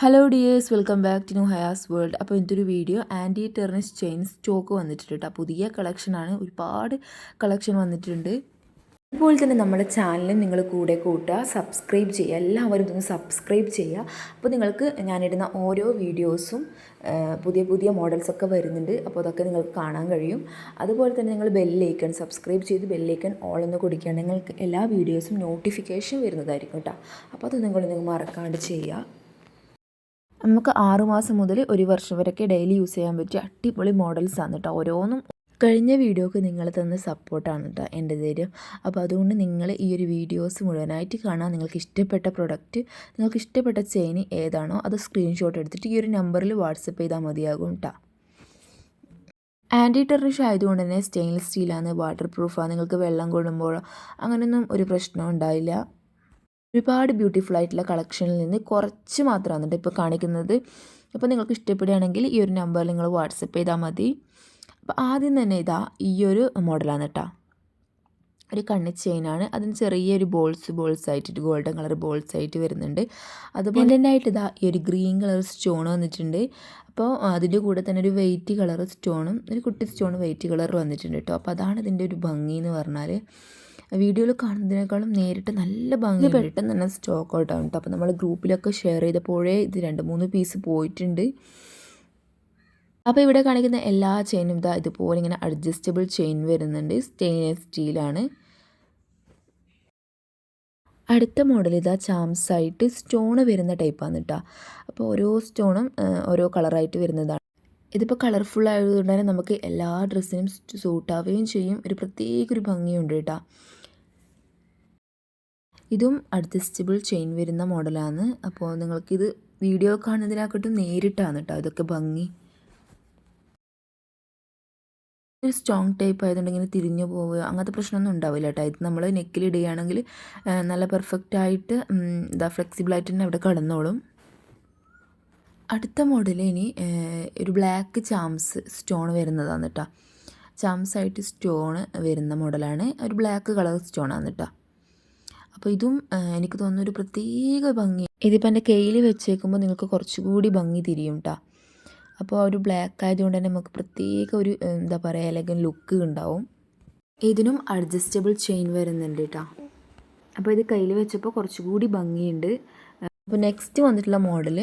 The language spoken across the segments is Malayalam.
Hello dears welcome back to new Hayas world അപ്പോൾ ഇതൊരു video anti tarnish chain stock വന്നിട്ടുണ്ട് പുതിയ കളക്ഷനാണ് ഒരുപാട് കളക്ഷൻ വന്നിട്ടുണ്ട്. അതുപോലെ തന്നെ നമ്മുടെ ചാനൽ നിങ്ങൾ കൂടെ കൂട്ടുക സബ്സ്ക്രൈബ് ചെയ്യുക. എല്ലാവരും ഇതൊന്ന് സബ്സ്ക്രൈബ് ചെയ്യുക. അപ്പോൾ നിങ്ങൾക്ക് ഞാനിടുന്ന ഓരോ വീഡിയോസും പുതിയ പുതിയ മോഡൽസൊക്കെ വരുന്നുണ്ട്. അപ്പോൾ അതൊക്കെ നിങ്ങൾക്ക് കാണാൻ കഴിയും. അതുപോലെ തന്നെ നിങ്ങൾ ബെല്ലൈക്കൺ സബ്സ്ക്രൈബ് ചെയ്ത് ബെല്ലൈക്കൺ ഓൾ എന്ന് കൊടുക്കുക. നിങ്ങൾക്ക് എല്ലാ വീഡിയോസും നോട്ടിഫിക്കേഷൻ വരുന്നതായിരിക്കും കേട്ടോ. അപ്പോൾ അത് നിങ്ങൾ നിങ്ങൾ മറക്കാണ്ട് ചെയ്യുക. നമുക്ക് ആറുമാസം മുതൽ ഒരു വർഷം വരെയൊക്കെ ഡെയിലി യൂസ് ചെയ്യാൻ പറ്റിയ അടിപൊളി മോഡൽസ് ആണ് കേട്ടോ ഓരോന്നും കഴിഞ്ഞ വീഡിയോക്ക് നിങ്ങൾ തന്ന സപ്പോർട്ടാണ് കേട്ടോ എന്റെ ധൈര്യം. അപ്പോൾ അതുകൊണ്ട് നിങ്ങൾ ഈ ഒരു വീഡിയോസ് മുഴുവനായിട്ട് കാണാൻ നിങ്ങൾക്ക് ഇഷ്ടപ്പെട്ട പ്രൊഡക്റ്റ് നിങ്ങൾക്ക് ഇഷ്ടപ്പെട്ട ചെയിൻ ഏതാണോ അത് സ്ക്രീൻഷോട്ട് എടുത്തിട്ട് ഈ ഒരു നമ്പറിൽ വാട്സപ്പ് ചെയ്താൽ മതിയാകും കേട്ടോ ആന്റി ടെറിഷ് ആയതുകൊണ്ട് തന്നെ സ്റ്റെയിൻലെസ് സ്റ്റീലാണ് വാട്ടർ പ്രൂഫാണ് നിങ്ങൾക്ക് വെള്ളം കൊള്ളുമ്പോഴോ അങ്ങനെയൊന്നും ഒരു പ്രശ്നം ഉണ്ടായില്ല. ഒരുപാട് ബ്യൂട്ടിഫുൾ ആയിട്ടുള്ള കളക്ഷനിൽ നിന്ന് കുറച്ച് മാത്രമാണ് കേട്ടോ ഇപ്പോൾ കാണിക്കുന്നത്. അപ്പോൾ നിങ്ങൾക്ക് ഇഷ്ടപ്പെടുകയാണെങ്കിൽ ഈ ഒരു നമ്പർ നിങ്ങൾ വാട്സപ്പ് ചെയ്താൽ മതി. അപ്പോൾ ആദ്യം തന്നെ ഇതാ ഈ ഒരു മോഡലാണ് കേട്ടോ. ഒരു കണ്ണി ചെയിനാണ് അതിന് ചെറിയൊരു ബോൾസ് ബോൾസ് ആയിട്ട് ഗോൾഡൻ കളർ ബോൾസ് ആയിട്ട് വരുന്നുണ്ട്. അതുപോലെ തന്നെ ആയിട്ട് ഇതാ ഈ ഒരു ഗ്രീൻ കളർ സ്റ്റോൺ വന്നിട്ടുണ്ട്. അപ്പോൾ അതിന്റെ കൂടെ തന്നെ ഒരു വെയിറ്റ് കളർ സ്റ്റോണും ഒരു കുട്ടി സ്റ്റോൺ വെയിറ്റ് കളർ വന്നിട്ടുണ്ട് കേട്ടോ. അപ്പോൾ അതാണ് ഇതിന്റെ ഒരു ഭംഗി എന്ന് പറഞ്ഞാൽ. വീഡിയോയിൽ കാണുന്നതിനേക്കാളും നേരിട്ട് നല്ല ഭംഗി പെട്ടെന്ന് തന്നെ സ്റ്റോക്ക് ഔട്ട് ആവും കേട്ടോ അപ്പോൾ നമ്മൾ ഗ്രൂപ്പിലൊക്കെ ഷെയർ ചെയ്തപ്പോഴേ ഇത് രണ്ട് മൂന്ന് പീസ് പോയിട്ടുണ്ട്. അപ്പോൾ ഇവിടെ കാണിക്കുന്ന എല്ലാ ചെയിനും ഇതാ ഇതുപോലെ ഇങ്ങനെ അഡ്ജസ്റ്റബിൾ ചെയിൻ വരുന്നുണ്ട്. സ്റ്റെയിൻലെസ് സ്റ്റീലാണ് അടുത്ത മോഡൽ ഇതാ ചാംസ് ആയിട്ട് സ്റ്റോൺ വരുന്ന ടൈപ്പാണ് കേട്ടോ അപ്പോൾ ഓരോ സ്റ്റോണും ഓരോ കളറായിട്ട് വരുന്നതാണ്. ഇതിപ്പോൾ കളർഫുൾ ആയതുകൊണ്ട് തന്നെ നമുക്ക് എല്ലാ ഡ്രസ്സിനും സൂട്ടാവുകയും ചെയ്യും. ഒരു പ്രത്യേക ഒരു ഭംഗിയുണ്ട് കേട്ടോ ഇതും അഡ്ജസ്റ്റബിൾ ചെയിൻ വരുന്ന മോഡലാണ്. അപ്പോൾ നിങ്ങൾക്കിത് വീഡിയോ കാണുന്നതിനെക്കാട്ടും നേരിട്ടാണ് കേട്ടോ ഇതൊക്കെ ഭംഗി. ഒരു സ്ട്രോങ് ടൈപ്പ് ആയതുകൊണ്ട് ഇങ്ങനെ തിരിഞ്ഞു പോവുക അങ്ങനത്തെ പ്രശ്നമൊന്നും ഉണ്ടാവില്ല കേട്ടോ ഇത് നമ്മൾ നെക്കിൽ ഇടുകയാണെങ്കിൽ നല്ല പെർഫെക്റ്റ് ആയിട്ട് ഇതാ ഫ്ലെക്സിബിൾ ആയിട്ട് തന്നെ അവിടെ കടന്നോളും. അടുത്ത മോഡൽ ഇനി ഒരു ബ്ലാക്ക് ചാംസ് സ്റ്റോൺ വരുന്നതാണ് കേട്ടോ ചാംസ് ആയിട്ട് സ്റ്റോൺ വരുന്ന മോഡലാണ് ഒരു ബ്ലാക്ക് കളർ സ്റ്റോൺ ആണ് കേട്ടോ അപ്പോൾ ഇതും എനിക്ക് തോന്നുന്ന ഒരു പ്രത്യേക ഭംഗി. ഇതിപ്പോൾ എന്റെ കയ്യിൽ വെച്ചേക്കുമ്പോൾ നിങ്ങൾക്ക് കുറച്ചുകൂടി ഭംഗി തിരിയും കേട്ടോ അപ്പോൾ ഒരു ബ്ലാക്ക് ആയതുകൊണ്ട് തന്നെ നമുക്ക് പ്രത്യേക ഒരു എന്താ പറയുക അല്ലെങ്കിൽ ലുക്ക് ഉണ്ടാവും. ഇതിനും അഡ്ജസ്റ്റബിൾ ചെയിൻ വരുന്നുണ്ട് കേട്ടോ അപ്പോൾ ഇത് കയ്യിൽ വെച്ചപ്പോൾ കുറച്ചുകൂടി ഭംഗിയുണ്ട്. അപ്പോൾ നെക്സ്റ്റ് വന്നിട്ടുള്ള മോഡൽ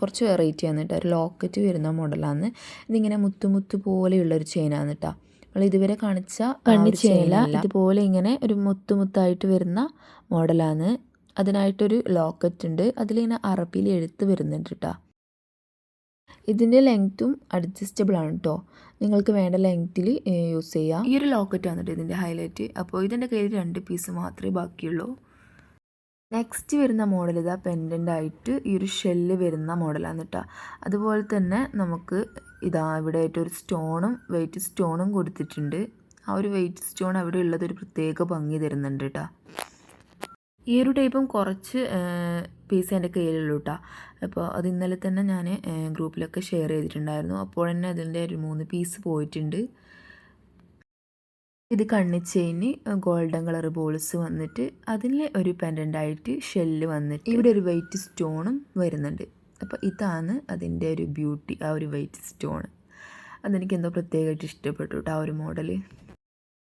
കുറച്ച് വെറൈറ്റി ആണ് കേട്ടോ ഒരു ലോക്കറ്റ് വരുന്ന മോഡലാണ് ഇതിങ്ങനെ മുത്തുമുത്തു മുത്തു പോലെയുള്ള ഒരു ചെയിനാണ് കേട്ടോ നമ്മൾ ഇതുവരെ കാണിച്ച കണ്ണിച്ചേല ഇതുപോലെ ഇങ്ങനെ ഒരു മുത്തുമുത്തായിട്ട് വരുന്ന മോഡലാണ്. അതിനായിട്ടൊരു ലോക്കറ്റ് ഉണ്ട്. അതിലിങ്ങനെ അറബിയിൽ എഴുത്ത് വരുന്നുണ്ട് കേട്ടോ ഇതിന്റെ ലെങ്ത്തും അഡ്ജസ്റ്റബിൾ ആണ് കേട്ടോ നിങ്ങൾക്ക് വേണ്ട ലെങ്ത്തിൽ യൂസ് ചെയ്യാം. ഈ ഒരു ലോക്കറ്റ് വന്നിട്ട് ഇതിന്റെ ഹൈലൈറ്റ് അപ്പോൾ ഇതിന്റെ കയ്യിൽ രണ്ട് പീസ് മാത്രമേ ബാക്കിയുള്ളൂ. നെക്സ്റ്റ് വരുന്ന മോഡൽ ഇതാ പെൻഡന്റ് ആയിട്ട് ഈ ഒരു ഷെല്ല് വരുന്ന മോഡലാണ് കേട്ടോ അതുപോലെ തന്നെ നമുക്ക് ഇതാ ഇവിടെ ആയിട്ട് ഒരു സ്റ്റോണും വെയിറ്റ് സ്റ്റോണും കൊടുത്തിട്ടുണ്ട്. ആ ഒരു വെയിറ്റ് സ്റ്റോൺ അവിടെ ഉള്ളത് ഒരു പ്രത്യേക ഭംഗി തരുന്നുണ്ട് കേട്ടോ ഈ ഒരു ടൈപ്പും കുറച്ച് പീസ് എന്റെ കയ്യിലുള്ളൂ കേട്ടോ അപ്പോൾ അത് ഇന്നലെ തന്നെ ഞാൻ ഗ്രൂപ്പിലൊക്കെ ഷെയർ ചെയ്തിട്ടുണ്ടായിരുന്നു. അപ്പോൾ തന്നെ അതിന്റെ ഒരു മൂന്ന് പീസ് പോയിട്ടുണ്ട്. ഇത് കണ്ണിച്ചെയിന് ഗോൾഡൻ കളർ ബോൾസ് വന്നിട്ട് അതിൽ ഒരു പെൻഡന്റ് ആയിട്ട് ഷെല്ല് വന്നിട്ട് ഇവിടെ ഒരു വെയിറ്റ് സ്റ്റോണും വരുന്നുണ്ട്. അപ്പോൾ ഇതാണ് അതിന്റെ ഒരു ബ്യൂട്ടി ആ ഒരു വൈറ്റ് സ്റ്റോൺ അതെനിക്ക് എന്തോ പ്രത്യേകമായിട്ട് ഇഷ്ടപ്പെട്ടു കേട്ടോ ആ ഒരു മോഡൽ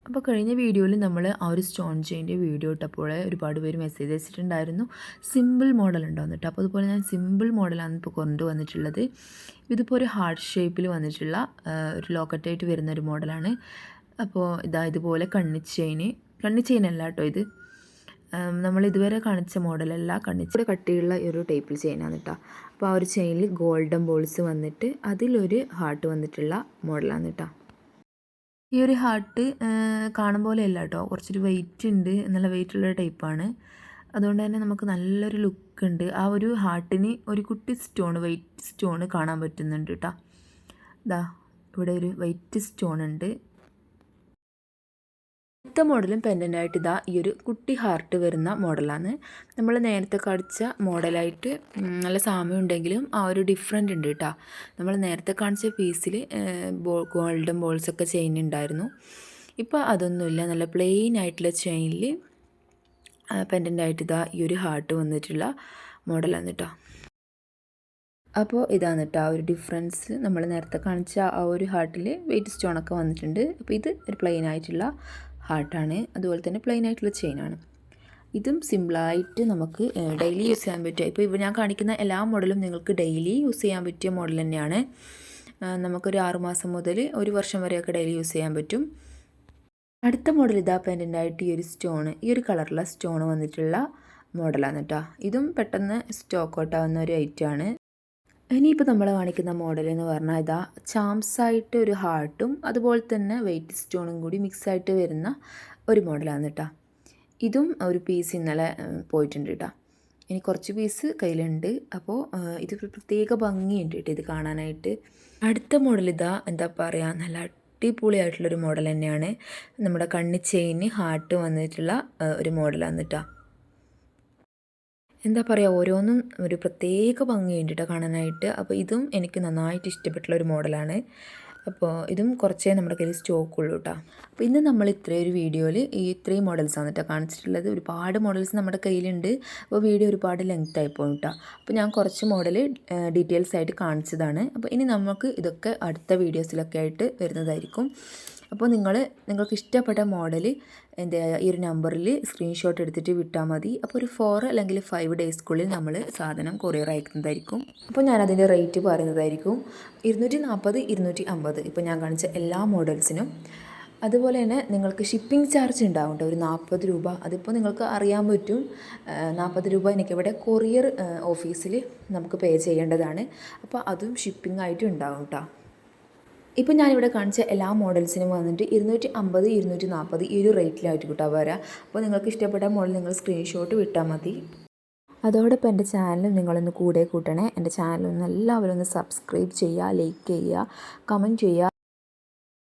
അപ്പോൾ കഴിഞ്ഞ വീഡിയോയിൽ നമ്മൾ ആ ഒരു സ്റ്റോൺ ചെയിന്റെ വീഡിയോ ഇട്ടപ്പോൾ ഒരുപാട് പേര് മെസ്സേജ് അയച്ചിട്ടുണ്ടായിരുന്നു. സിമ്പിൾ മോഡൽ ഉണ്ടോയെന്ന് കേട്ടോ. അപ്പോൾ അതുപോലെ ഞാൻ സിമ്പിൾ മോഡലാണ് ഇപ്പോൾ കൊണ്ടുവന്നിട്ടുള്ളത്. ഇതിപ്പോൾ ഒരു ഹാർട്ട് ഷേപ്പിൽ വന്നിട്ടുള്ള ഒരു ലോക്കറ്റായിട്ട് വരുന്ന ഒരു മോഡലാണ് അപ്പോൾ ഇതാ ഇതുപോലെ കണ്ണി ചെയിന് കണ്ണി ചെയിൻ അല്ല കേട്ടോ ഇത്. നമ്മൾ ഇതുവരെ കാണിച്ച മോഡലല്ല കണ്ണിച്ചൂടെ കട്ടിയുള്ള ഒരു ടൈപ്പിൽ ചെയിനാണ് കേട്ടോ. അപ്പോൾ ആ ഒരു ചെയിനിൽ ഗോൾഡൻ ബോൾസ് വന്നിട്ട് അതിലൊരു ഹാർട്ട് വന്നിട്ടുള്ള മോഡലാണ് കേട്ടോ. ഈ ഒരു ഹാർട്ട് കാണും പോലെ അല്ല കേട്ടോ. കുറച്ചൊരു വെയിറ്റ് ഉണ്ട് നല്ല വെയിറ്റ് ഉള്ള ടൈപ്പാണ് അതുകൊണ്ട് തന്നെ നമുക്ക് നല്ലൊരു ലുക്ക് ഉണ്ട്. ആ ഒരു ഹാർട്ടിന് ഒരു കുട്ടി സ്റ്റോൺ വെയിറ്റ് സ്റ്റോൺ കാണാൻ പറ്റുന്നുണ്ട് കേട്ടോ. ഇതാ ഇവിടെ ഒരു വെയിറ്റ് സ്റ്റോൺ ഉണ്ട്. അടുത്ത മോഡലും പെൻഡന്റായിട്ട് ഇതാ ഈ ഒരു കുട്ടി ഹാർട്ട് വരുന്ന മോഡലാണ്. നമ്മൾ നേരത്തെ കാണിച്ച മോഡലായിട്ട് നല്ല സാമ്യം ഉണ്ടെങ്കിലും ആ ഒരു ഡിഫറെന്റ് ഉണ്ട് കേട്ടോ. നമ്മൾ നേരത്തെ കാണിച്ച പീസിൽ ഗോൾഡൻ ബോൾസൊക്കെ ചെയിൻ ഉണ്ടായിരുന്നു ഇപ്പോൾ അതൊന്നുമില്ല. നല്ല പ്ലെയിൻ ആയിട്ടുള്ള ചെയിനിൽ പെൻഡന്റായിട്ട് ഇതാ ഈ ഒരു ഹാർട്ട് വന്നിട്ടുള്ള മോഡലാണ് കേട്ടോ. അപ്പോൾ ഇതാണ് കേട്ടോ ആ ഒരു ഡിഫറൻസ് നമ്മൾ നേരത്തെ കാണിച്ച ആ ഒരു ഹാർട്ടിൽ വെയിറ്റ് സ്റ്റോണൊക്കെ വന്നിട്ടുണ്ട്. അപ്പോൾ ഇത് ഒരു പ്ലെയിൻ ആയിട്ടുള്ള ഹാർട്ടാണ്. അതുപോലെ തന്നെ പ്ലെയിൻ ആയിട്ടുള്ള ചെയിനാണ് ഇതും സിമ്പിളായിട്ട് നമുക്ക് ഡെയിലി യൂസ് ചെയ്യാൻ പറ്റുക. ഇപ്പോൾ ഇപ്പോൾ ഞാൻ കാണിക്കുന്ന എല്ലാ മോഡലും നിങ്ങൾക്ക് ഡെയിലി യൂസ് ചെയ്യാൻ പറ്റിയ മോഡൽ തന്നെയാണ്. നമുക്കൊരു ആറുമാസം മുതൽ ഒരു വർഷം വരെയൊക്കെ ഡെയിലി യൂസ് ചെയ്യാൻ പറ്റും. അടുത്ത മോഡൽ ഇതാ പെൻഡന്റ് ആയിട്ട് ഈ ഒരു സ്റ്റോണ് ഈ ഒരു കളറുള്ള സ്റ്റോൺ വന്നിട്ടുള്ള മോഡലാണ് കേട്ടോ ഇതും പെട്ടെന്ന് സ്റ്റോക്ക് ഔട്ടാവുന്ന ഒരു ഐറ്റമാണ് ഇനിയിപ്പോൾ നമ്മൾ കാണിക്കുന്ന മോഡൽ എന്ന് പറഞ്ഞാൽ ഇതാ ചാംസ് ആയിട്ട് ഒരു ഹാർട്ടും അതുപോലെ തന്നെ വെയിറ്റ് സ്റ്റോണും കൂടി മിക്സ് ആയിട്ട് വരുന്ന ഒരു മോഡലാണ് കേട്ടോ ഇതും ഒരു പീസ് ഇന്നലെ പോയിട്ടുണ്ട് കേട്ടോ ഇനി കുറച്ച് പീസ് കയ്യിലുണ്ട്. അപ്പോൾ ഇത് പ്രത്യേക ഭംഗിയുണ്ട് കേട്ടോ ഇത് കാണാനായിട്ട്. അടുത്ത മോഡൽ ഇതാ എന്താ പറയുക നല്ല അടിപൊളിയായിട്ടുള്ളൊരു മോഡൽ തന്നെയാണ്. നമ്മുടെ കണ്ണി ചെയിന് ഹാർട്ട് വന്നിട്ടുള്ള ഒരു മോഡലാണ് കേട്ടോ എന്താ പറയുക ഓരോന്നും ഒരു പ്രത്യേക ഭംഗി വേണ്ടിയിട്ട് കാണാനായിട്ട്. അപ്പോൾ ഇതും എനിക്ക് നന്നായിട്ട് ഇഷ്ടപ്പെട്ടുള്ള ഒരു മോഡലാണ്. അപ്പോൾ ഇതും കുറച്ചേ നമ്മുടെ കയ്യിൽ സ്റ്റോക്ക് ഉള്ളൂ കേട്ടോ അപ്പോൾ ഇന്ന് നമ്മൾ ഇത്രയും ഒരു വീഡിയോയിൽ ഈ ഇത്രയും മോഡൽസാണ് കേട്ടോ കാണിച്ചിട്ടുള്ളത്. ഒരുപാട് മോഡൽസ് നമ്മുടെ കയ്യിലുണ്ട്. അപ്പോൾ വീഡിയോ ഒരുപാട് ലെങ്ത് ആയി പോകും കേട്ടോ അപ്പോൾ ഞാൻ കുറച്ച് മോഡൽ ഡീറ്റെയിൽസ് ആയിട്ട് കാണിച്ചതാണ്. അപ്പോൾ ഇനി നമുക്ക് ഇതൊക്കെ അടുത്ത വീഡിയോസിലൊക്കെ ആയിട്ട് വരുന്നതായിരിക്കും. അപ്പോൾ നിങ്ങൾ നിങ്ങൾക്ക് ഇഷ്ടപ്പെട്ട മോഡൽ എന്താ ഈ ഒരു നമ്പറിൽ സ്ക്രീൻഷോട്ട് എടുത്തിട്ട് വിട്ടാൽ മതി. അപ്പോൾ ഒരു ഫോർ അല്ലെങ്കിൽ ഫൈവ് ഡേയ്സ്ക്കുള്ളിൽ നമ്മൾ സാധനം കൊറിയർ അയക്കുന്നതായിരിക്കും അപ്പോൾ ഞാൻ അതിന്റെ റേറ്റ് പറയുന്നതായിരിക്കും. ഇരുന്നൂറ്റി നാൽപ്പത് ഇരുന്നൂറ്റി അമ്പത് ഇപ്പോൾ ഞാൻ കാണിച്ച എല്ലാ മോഡൽസിനും അതുപോലെ തന്നെ നിങ്ങൾക്ക് ഷിപ്പിംഗ് ചാർജ് ഉണ്ടാവും ഒരു നാൽപ്പത് രൂപ. അതിപ്പോൾ നിങ്ങൾക്ക് അറിയാൻ പറ്റും. നാൽപ്പത് രൂപ എനിക്കിവിടെ കൊറിയർ ഓഫീസിൽ നമുക്ക് പേ ചെയ്യേണ്ടതാണ്. അപ്പോൾ അതും ഷിപ്പിംഗ് ആയിട്ട് ഉണ്ടാവും കേട്ടോ. ഇപ്പോൾ ഞാനിവിടെ കാണിച്ച എല്ലാ മോഡൽസിനും വന്നിട്ട് ഇരുന്നൂറ്റി അമ്പത് ഇരുന്നൂറ്റി നാൽപ്പത് ഈ ഒരു റേറ്റിലായിട്ട് കിട്ടാൻ വരാം. അപ്പോൾ നിങ്ങൾക്ക് ഇഷ്ടപ്പെട്ട മോഡൽ നിങ്ങൾ സ്ക്രീൻഷോട്ട് വിട്ടാൽ മതി. അതോടൊപ്പം എന്റെ ചാനൽ നിങ്ങളൊന്ന് കൂടെ കൂട്ടണേ. എന്റെ ചാനലൊന്ന് എല്ലാവരും ഒന്ന് സബ്സ്ക്രൈബ് ചെയ്യുക ലൈക്ക് ചെയ്യുക കമന്റ് ചെയ്യുക.